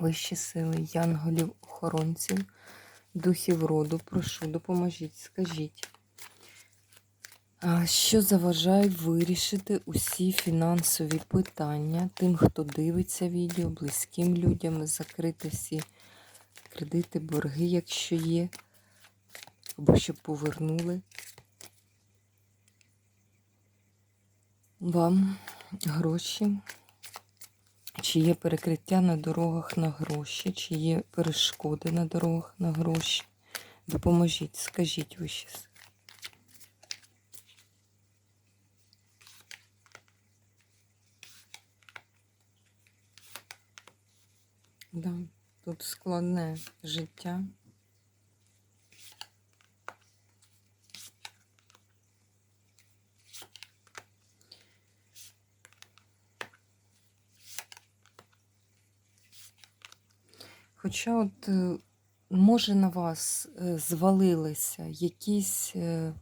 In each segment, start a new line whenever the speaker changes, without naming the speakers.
вищі сили, янголів, охоронців, духів роду, прошу, допоможіть, скажіть, що заважає вирішити усі фінансові питання тим, хто дивиться відео, близьким людям, закрити всі кредити, борги, якщо є, або щоб повернули? Вам гроші. Чи є перекриття на дорогах на гроші, чи є перешкоди на дорогах на гроші. Допоможіть, скажіть ви щас. Да, тут складне життя. Хоча от е, може на вас е, звалилися якісь е,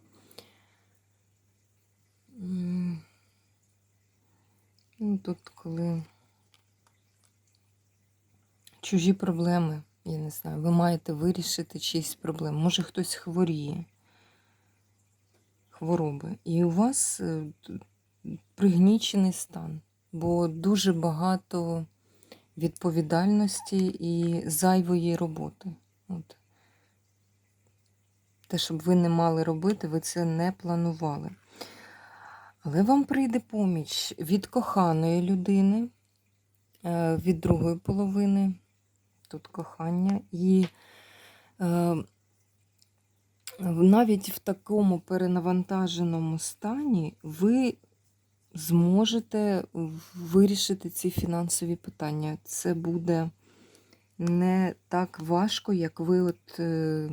ну, тут коли чужі проблеми, я не знаю, ви маєте вирішити чиїсь проблеми. Може хтось хворіє, хвороби. І у вас пригнічений стан, бо дуже багато відповідальності і зайвої роботи. От. Те, щоб ви не мали робити, ви це не планували. Але вам прийде поміч від коханої людини, е, від другої половини, тут кохання, і е, навіть в такому перенавантаженому стані ви зможете вирішити ці фінансові питання. Це буде не так важко, як ви от е,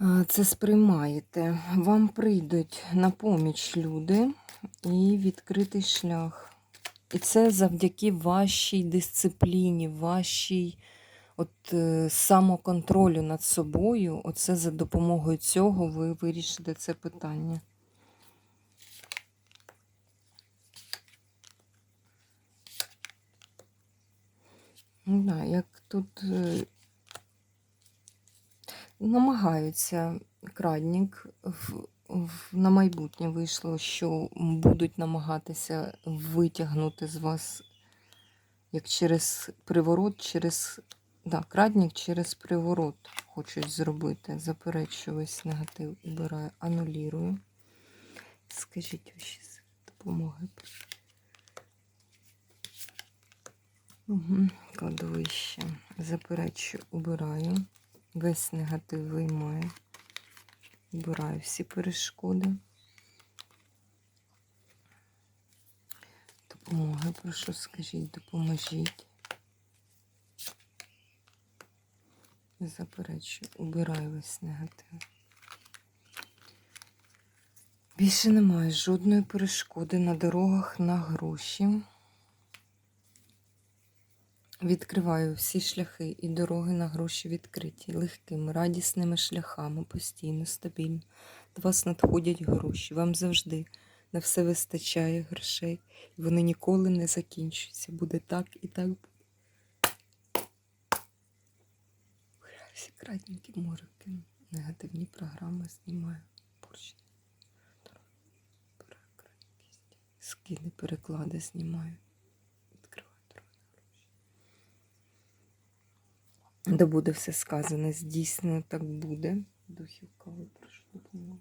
е, це сприймаєте. Вам прийдуть на поміч люди і відкритий шлях. І це завдяки вашій дисципліні, вашій от, е, самоконтролю над собою. Оце за допомогою цього ви вирішите це питання. Да, як тут е, намагаються крадник на майбутнє вийшло, що будуть намагатися витягнути з вас як через приворот, через да, крадник через приворот хочуть зробити. Заперечую весь негатив, убираю, анулірую. Скажіть ваші допомоги. Угу. Кладовище. Заперечую, убираю. Весь негатив виймаю. Убираю всі перешкоди. Допомоги, прошу, скажіть, допоможіть. Заперечую, убираю весь негатив. Більше немає жодної перешкоди на дорогах на гроші. Відкриваю всі шляхи і дороги на гроші відкриті, легкими, радісними шляхами, постійно, стабільно. До вас надходять гроші. Вам завжди на все вистачає грошей, і вони ніколи не закінчуються. Буде так і так буде. Всі крадненькі морики, негативні програми знімаю. Порчні. Скини, переклади знімаю. Відкриваю дороги. Да буде все сказане, здійснено так буде. Духів кави, прошу допомоги.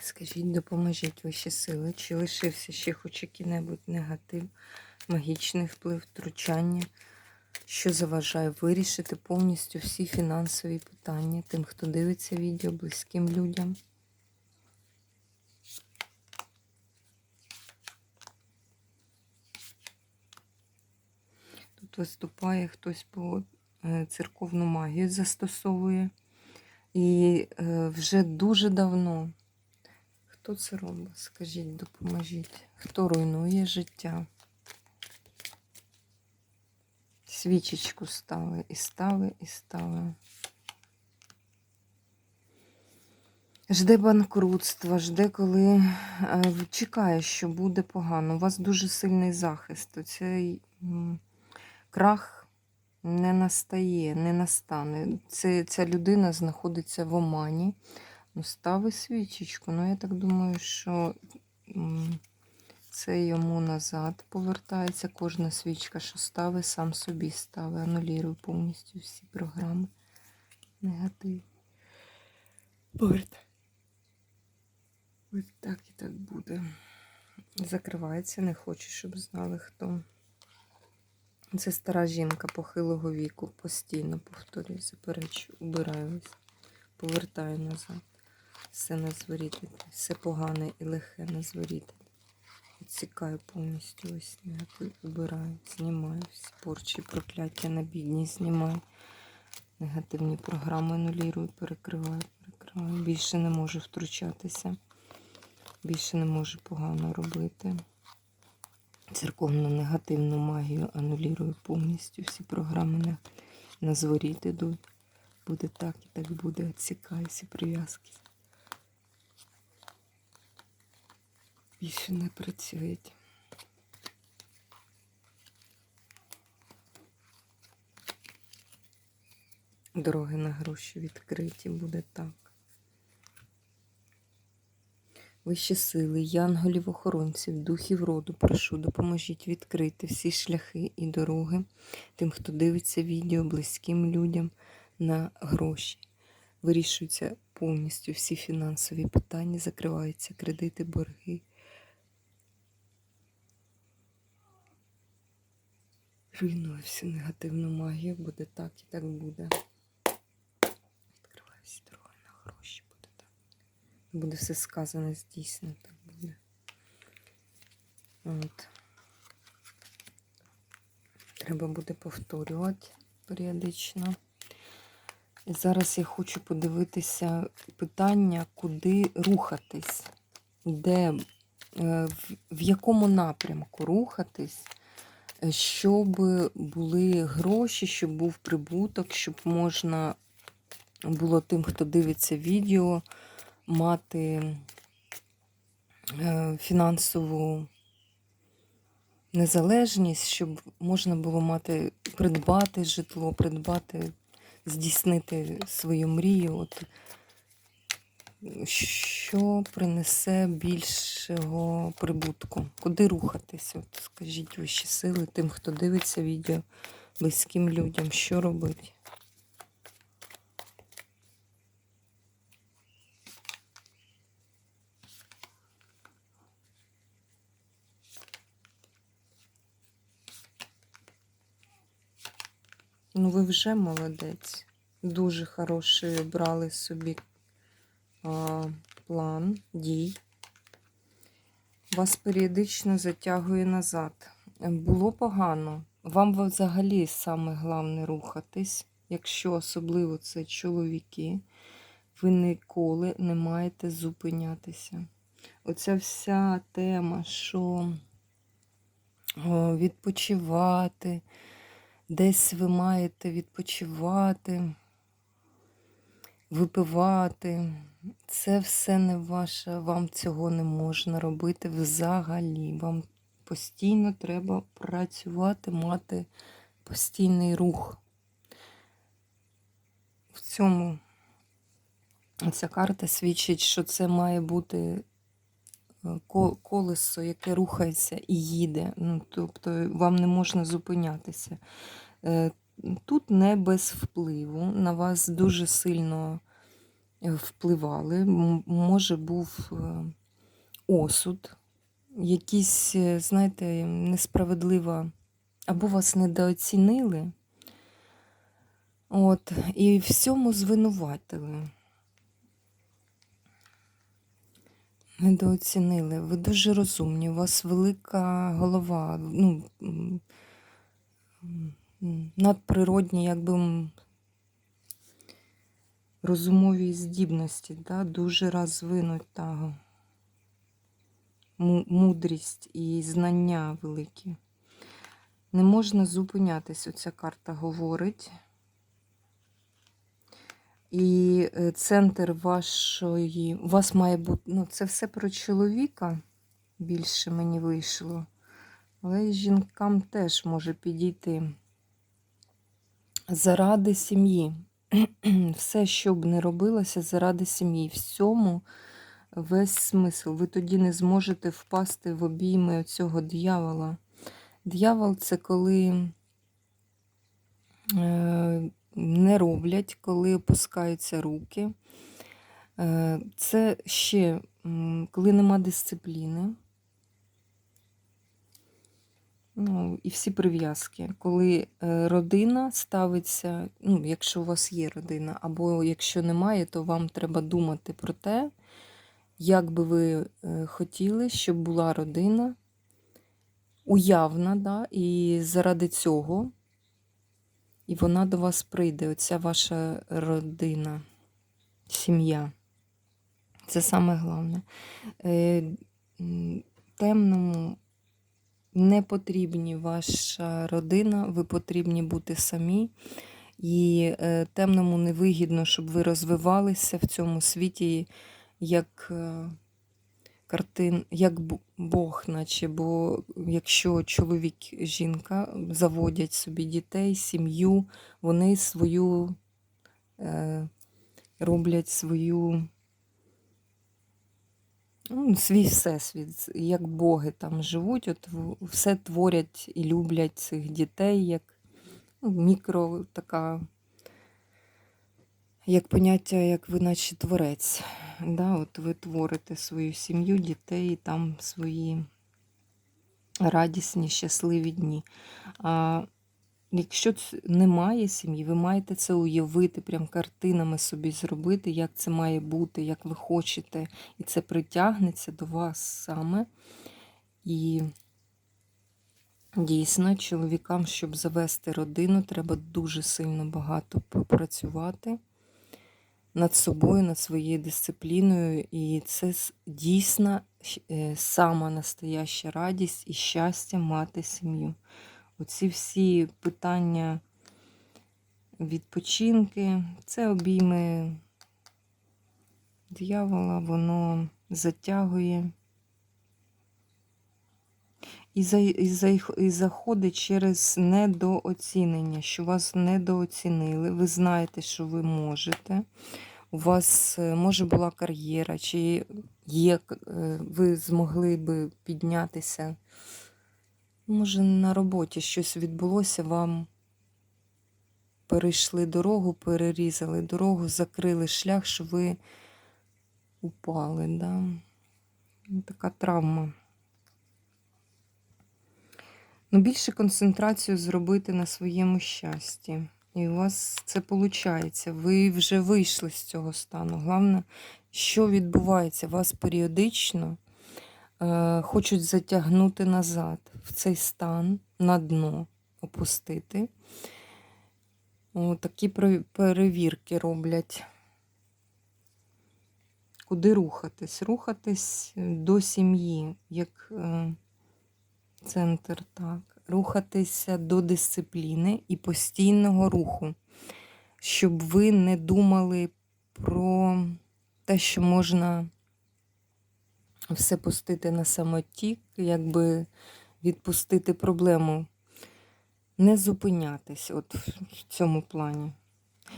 Скажіть, допоможіть ваші сили, чи лишився ще хоч який-небудь негатив, магічний вплив, втручання, що заважає вирішити повністю всі фінансові питання тим, хто дивиться відео, близьким людям. Виступає хтось по е, церковну магію застосовує. І е, вже дуже давно. Хто це робить? Скажіть, допоможіть. Хто руйнує життя? Свічечку стави і стави, і стави. Жде банкрутства, жде, коли е, чекає, що буде погано. У вас дуже сильний захист. Оцей крах не настає, не настане. Це, ця людина знаходиться в омані. Ну, стави свічечку. Ну, я так думаю, що це йому назад повертається. Кожна свічка, що стави, сам собі стави. Анулірую повністю всі програми. Негатив. Повертай. Ось так і так буде. Закривається, не хочу, щоб знали хто. Це стара жінка похилого віку. Постійно повторюю, заперечую, убираюсь, повертаю назад. Все на зворіти, все погане і лихе на зворіти. Відсікаю повністю ось негатив, убираю, знімаю всі порчі, прокляття на бідність знімаю. Негативні програми анулірую, перекриваю, перекриваю. Більше не можу втручатися. Більше не можу погано робити. Церковну негативну магію анулірую повністю. Всі програми на, на зворіт ідуть. Буде так і так буде. Відсікаю прив'язки. Більше не працюють. Дороги на гроші відкриті, буде так. Вищі сили, янголів, охоронців, духів роду, прошу, допоможіть відкрити всі шляхи і дороги тим, хто дивиться відео, близьким людям на гроші. Вирішуються повністю всі фінансові питання, закриваються кредити, борги. Руйную всю негативну магію, буде так і так буде. Відкриваю всі дороги на гроші, буде так. Буде все сказане, здійснено, так буде. От. Треба буде повторювати періодично. І зараз я хочу подивитися питання, куди рухатись, де, е, в, якому напрямку рухатись, е, щоб були гроші, щоб був прибуток, щоб можна було тим, хто дивиться відео, мати е, фінансову незалежність, щоб можна було мати, придбати житло, придбати, здійснити свою мрію. От, що принесе більшого прибутку? Куди рухатись? От скажіть вищі сили тим, хто дивиться відео, близьким людям, що робити? Ну, ви вже молодець. Дуже хороший обрали собі а, план дій. Вас періодично затягує назад. Було погано. Вам взагалі саме головне рухатись, якщо особливо це чоловіки, ви ніколи не маєте зупинятися. Оця вся тема, що відпочивати, десь ви маєте відпочивати, випивати. Це все не ваше, вам цього не можна робити взагалі. Вам постійно треба працювати, мати постійний рух. В цьому ця карта свідчить, що це має бути колесо, яке рухається і їде. Ну, тобто вам не можна зупинятися. Е, Тут не без впливу. На вас дуже сильно е, впливали. Може, був е, осуд, якісь, е, знаєте, несправедлива, або вас недооцінили, От, і всьому звинуватили. Недооцінили. Ви дуже розумні, у вас велика голова, ну, надприродні, якби розумові здібності, да? дуже розвинута мудрість і знання великі. Не можна зупинятись, оця карта говорить. І е, центр вашої. У вас має бути. Ну, це все про чоловіка більше мені вийшло. Але жінкам теж може підійти. Заради сім'ї. Все, що б не робилося, заради сім'ї. Всьому весь смисл. Ви тоді не зможете впасти в обійми цього дьявола. Дьявол це коли е, не роблять, коли опускаються руки. Е, Це ще коли нема дисципліни. Ну, і всі прив'язки. Коли е, родина ставиться, ну, якщо у вас є родина, або якщо немає, то вам треба думати про те, як би ви е, хотіли, щоб була родина уявна, да, і заради цього, і вона до вас прийде, оця ваша родина, сім'я. Це саме головне. Е, Темному не потрібні ваша родина, ви потрібні бути самі. І е, темному невигідно, щоб ви розвивалися в цьому світі як е, картин, як Бог, наче. Бо якщо чоловік жінка заводять собі дітей, сім'ю, вони свою е, роблять свою. Ну, свій всесвіт, як боги там живуть, от все творять і люблять цих дітей, як ну, мікро така, як поняття, як ви наче творець. Да? От ви творите свою сім'ю, дітей, там свої радісні, щасливі дні. А якщо немає сім'ї, ви маєте це уявити, прям картинами собі зробити, як це має бути, як ви хочете, і це притягнеться до вас саме. І дійсно, чоловікам, щоб завести родину, треба дуже сильно багато попрацювати над собою, над своєю дисципліною. І це дійсно е, сама настояща радість і щастя мати сім'ю. Оці всі питання відпочинки, це обійми диявола, воно затягує. І, за, і, за, і заходить через недооцінення, що вас недооцінили. Ви знаєте, що ви можете. У вас е, може була кар'єра, чи є, е, ви змогли би піднятися. Може, на роботі щось відбулося, вам перейшли дорогу, перерізали дорогу, закрили шлях, що ви упали. Да? Ну, Така травма. Ну, більше концентрацію зробити на своєму щасті. І у вас це виходить. Ви вже вийшли з цього стану. Головне, що відбувається, вас періодично е, хочуть затягнути назад в цей стан, на дно опустити. О, такі перевірки роблять. Куди рухатись? Рухатись до сім'ї, як е, центр, так. Рухатися до дисципліни і постійного руху, щоб ви не думали про те, що можна все пустити на самотік, якби відпустити проблему, не зупинятись от в цьому плані.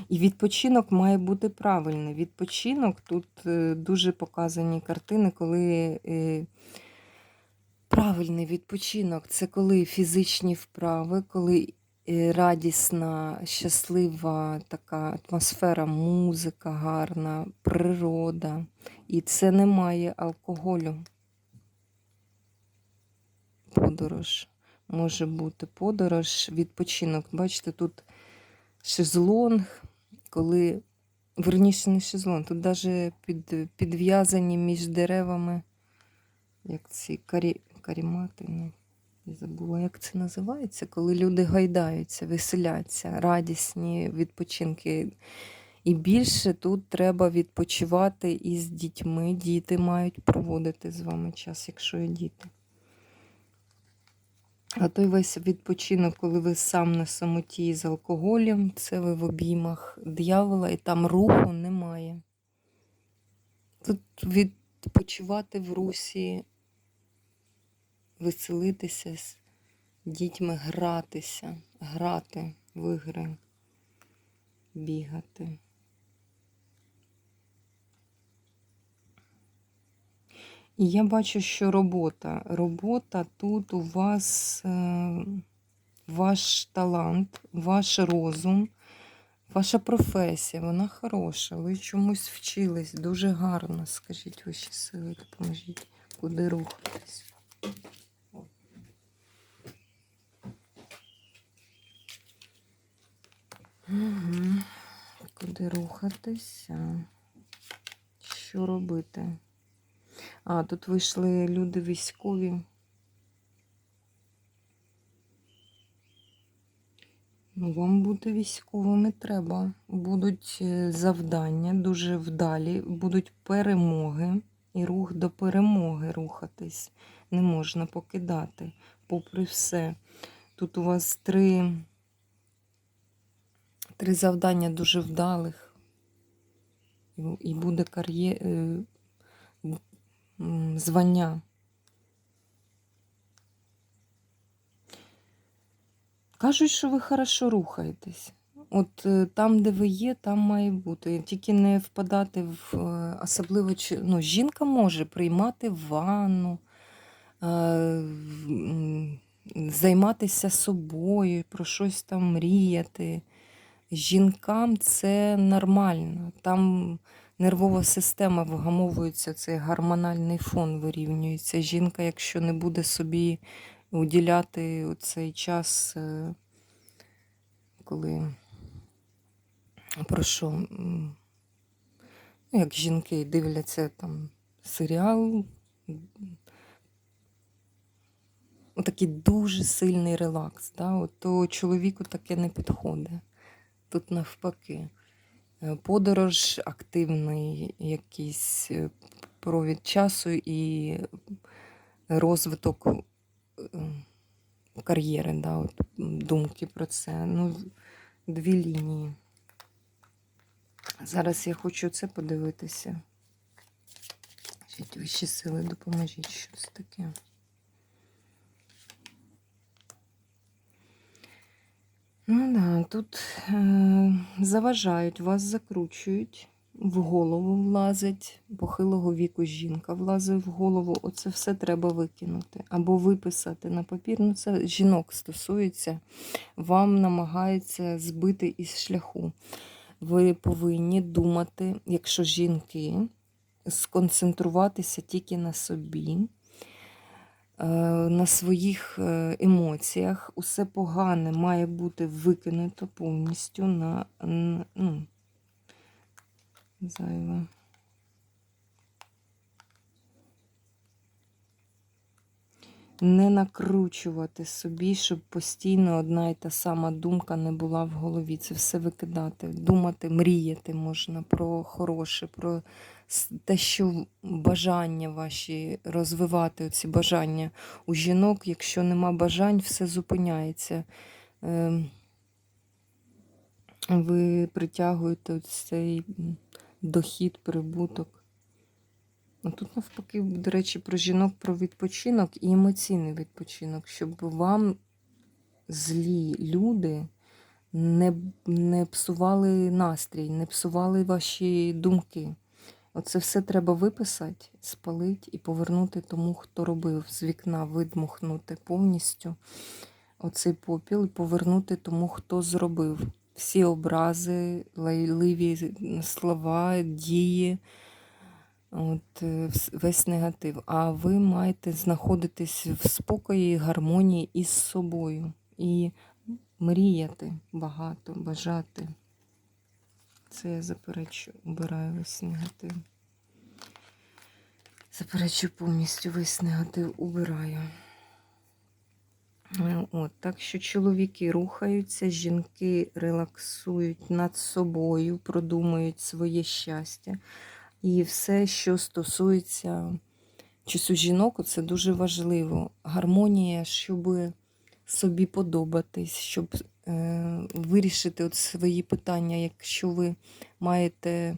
І відпочинок має бути правильний. Відпочинок тут е, дуже показані картини, коли е, правильний відпочинок це коли фізичні вправи, коли е, радісна, щаслива така атмосфера, музика гарна, природа. І це немає алкоголю. Подорож. Може бути подорож, відпочинок. Бачите, тут шезлонг, коли. Верніше не шезлонг, тут навіть під, підв'язані між деревами, як ці карі, карімати, ну, я забула, як це називається, коли люди гайдаються, веселяться, радісні відпочинки. І більше тут треба відпочивати із дітьми. Діти мають проводити з вами час, якщо є діти. А той весь відпочинок, коли ви сам на самоті з алкоголем, це ви в обіймах диявола, і там руху немає. Тут відпочивати в русі, веселитися з дітьми, гратися, грати в ігри, бігати. І я бачу, що робота. Робота тут у вас е, ваш талант, ваш розум, ваша професія, вона хороша. Ви чомусь вчились дуже гарно. Скажіть ваші сили, допоможіть, куди рухатись. Угу. Куди рухатися? Що робити? А, тут вийшли люди військові. Ну, вам бути військовими треба. Будуть е, завдання дуже вдалі, будуть перемоги і рух до перемоги рухатись. Не можна покидати, попри все. Тут у вас три, три завдання дуже вдалих. І буде кар'єра м, звання. Кажуть, що ви хорошо рухаєтесь. От е, там, де ви є, там має бути. Тільки не впадати в е, особливо ну, жінка може приймати ванну, е, займатися собою, про щось там мріяти. Жінкам це нормально. Там нервова система вгамовується, цей гормональний фон вирівнюється. Жінка, якщо не буде собі уділяти цей час, е, коли про що, ну, як жінки дивляться там серіал, такий дуже сильний релакс, да? От, то чоловіку таке не підходить. Тут навпаки. Е, Подорож, активний якийсь е, провід часу і розвиток е, кар'єри, да, от, думки про це. Ну, дві лінії. Зараз я хочу це подивитися. Вищі сили, допоможіть, що це таке. Ну да, тут е, заважають, вас закручують, в голову влазить, похилого віку жінка влазить в голову. Оце все треба викинути. Або виписати на папір. Ну, це жінок стосується, вам намагаються збити із шляху. Ви повинні думати, якщо жінки, сконцентруватися тільки на собі. Е, На своїх е, емоціях усе погане має бути викинуто повністю на, ну, зайве. Не накручувати собі, щоб постійно одна і та сама думка не була в голові. Це все викидати. Думати, мріяти можна про хороше, про те, що бажання ваші розвивати ці бажання. У жінок, якщо нема бажань, все зупиняється. Ем, Ви притягуєте цей дохід, прибуток. А тут навпаки, до речі, про жінок, про відпочинок і емоційний відпочинок, щоб вам злі люди не, не псували настрій, не псували ваші думки. Оце все треба виписати, спалити і повернути тому, хто робив з вікна, видмухнути повністю оцей попіл і повернути тому, хто зробив. Всі образи, лайливі слова, дії. От, е, весь негатив. А ви маєте знаходитись в спокої гармонії із собою. І мріяти багато, бажати. Це я заперечу, убираю весь негатив. Заперечу повністю весь негатив убираю. Е, От, так що чоловіки рухаються, жінки релаксують над собою, продумують своє щастя. І все, що стосується часу жінок, це дуже важливо. Гармонія, щоб собі подобатись, щоб е, вирішити от свої питання, якщо ви маєте,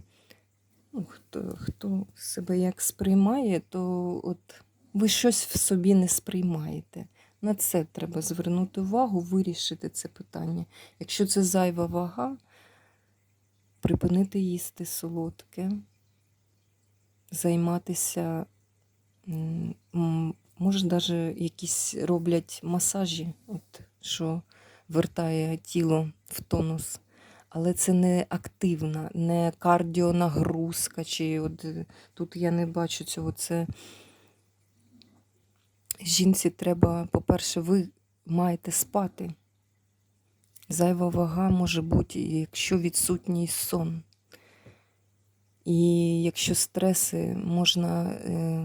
ну, хто, хто себе як сприймає, то от ви щось в собі не сприймаєте. На це треба звернути увагу, вирішити це питання. Якщо це зайва вага, припинити їсти солодке, займатися, може, навіть якісь роблять масажі, от, що вертає тіло в тонус. Але це не активна, не кардіонагрузка, чи от тут я не бачу цього. Це жінці треба, по-перше, ви маєте спати. Зайва вага може бути, якщо відсутній сон. І якщо стреси можна е,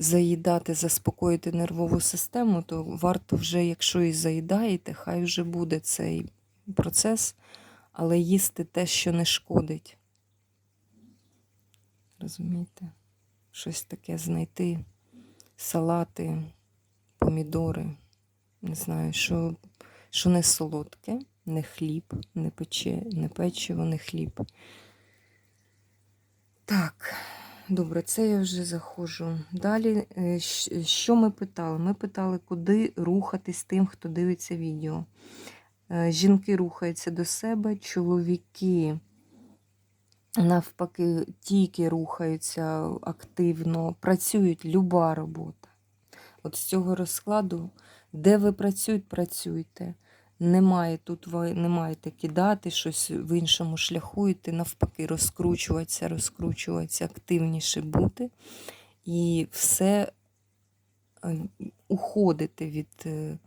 заїдати, заспокоїти нервову систему, то варто вже, якщо і заїдаєте, хай вже буде цей процес, але їсти те, що не шкодить. Розумієте? Щось таке знайти салати, помідори. Не знаю, що, що не солодке, не хліб, не пече, не печиво, не хліб. Так, добре, це я вже заходжу. Далі, е, що ми питали? Ми питали, куди рухатись тим, хто дивиться відео. Е, Жінки рухаються до себе, чоловіки навпаки тільки рухаються активно, працюють люба робота. От з цього розкладу, де ви працюєте, працюйте. Немає тут ви не маєте кидати щось в іншому шляху, йти навпаки, розкручуватися, розкручуватися, активніше бути. І все е, уходити від е,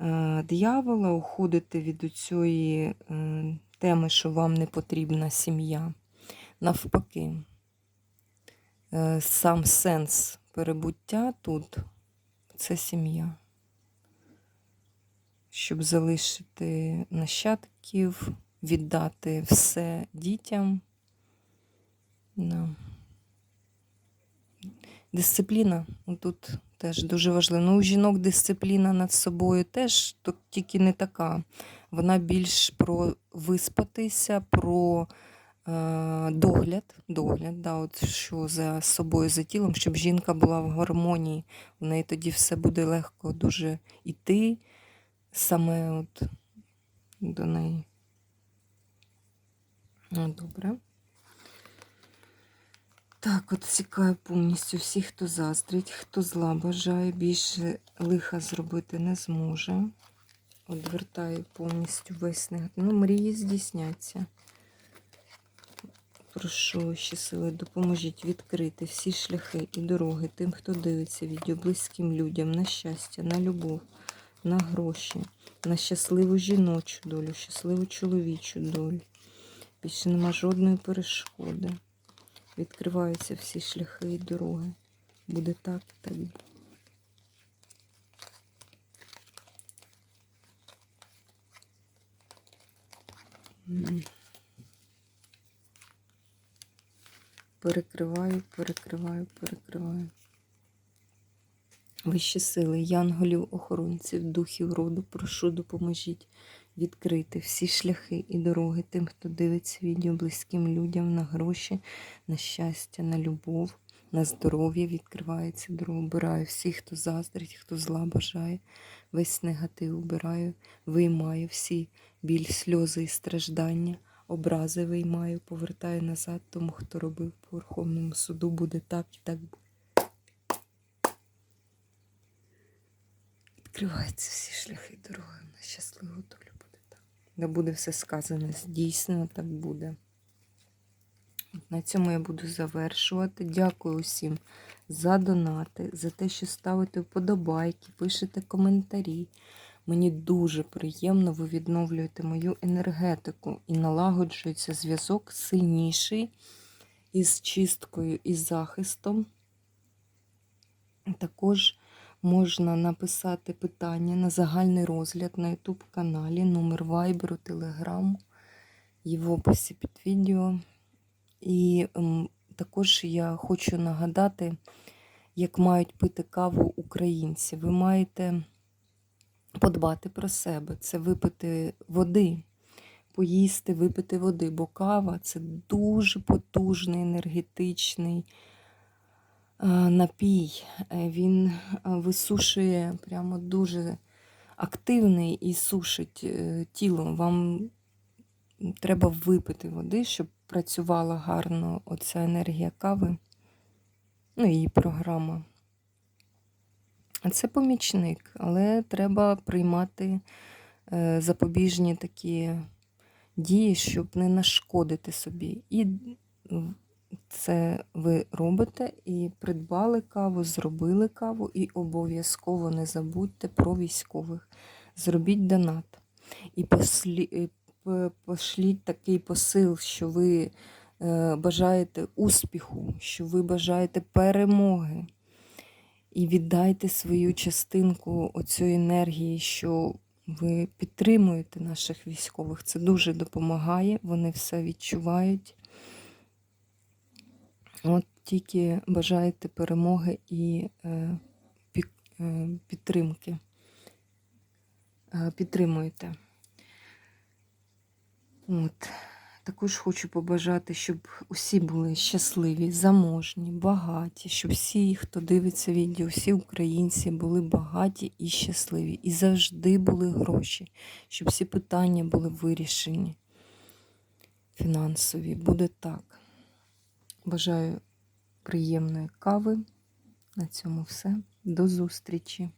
е, диявола, уходити від цієї теми, що вам не потрібна сім'я. Навпаки, сам сенс перебуття тут це сім'я. Щоб залишити нащадків, віддати все дітям. Да. Дисципліна тут теж дуже важлива. Ну, у жінок дисципліна над собою теж то тільки не така. Вона більш про виспатися, про е, догляд, догляд да, от що за собою, за тілом, щоб жінка була в гармонії. У неї тоді все буде легко дуже йти саме от до неї. Ну, добре. Так, от цікаю повністю всіх, хто заздрить, хто зла бажає, більше лиха зробити не зможе. Одвертаю повністю весь негатив. Ну, мрії здійсняться. Прошу ще сили, допоможіть відкрити всі шляхи і дороги тим, хто дивиться відео, близьким людям, на щастя, на любов, на гроші, на щасливу жіночу долю, щасливу чоловічу долю. Більше нема жодної перешкоди. Відкриваються всі шляхи і дороги. Буде так і так. Перекриваю, перекриваю, перекриваю. Вищі сили, янголів, охоронців, духів роду, прошу, допоможіть відкрити всі шляхи і дороги тим, хто дивиться відео близьким людям на гроші, на щастя, на любов, на здоров'я відкривається дорога. Убираю всіх, хто заздрить, хто зла бажає, весь негатив убираю, виймаю всі біль, сльози і страждання, образи виймаю, повертаю назад тому, хто робив по Верховному суду, буде так і так буде. Відкриваються всі шляхи дороги на щасливу долю буде так. Да буде все сказане, здійснено так буде. На цьому я буду завершувати. Дякую усім за донати, за те, що ставите вподобайки, пишете коментарі. Мені дуже приємно, ви відновлюєте мою енергетику і налагоджується зв'язок сильніший із чисткою і захистом. Також можна написати питання на загальний розгляд на YouTube каналі, номер Viber, Telegram, є в описі під відео. І ем, також я хочу нагадати, як мають пити каву українці. Ви маєте подбати про себе, це випити води, поїсти, випити води, бо кава це дуже потужний енергетичний напій. Е, Він е, висушує прямо дуже активний і сушить е, тіло. Вам треба випити води, щоб працювала гарно оця енергія кави, ну її програма. Це помічник, але треба приймати е, запобіжні такі дії, щоб не нашкодити собі. І це ви робите, і придбали каву, зробили каву, і обов'язково не забудьте про військових. Зробіть донат. І послі, пошліть такий посил, що ви е, бажаєте успіху, що ви бажаєте перемоги. І віддайте свою частинку оцієї енергії, що ви підтримуєте наших військових. Це дуже допомагає, вони все відчувають. От тільки бажаєте перемоги і е, е, підтримки. Е, підтримуєте. От. Також хочу побажати, щоб усі були щасливі, заможні, багаті, щоб всі, хто дивиться відео, всі українці були багаті і щасливі. І завжди були гроші, щоб всі питання були вирішені. Фінансові. Буде так. Бажаю приємної кави. На цьому все. До зустрічі!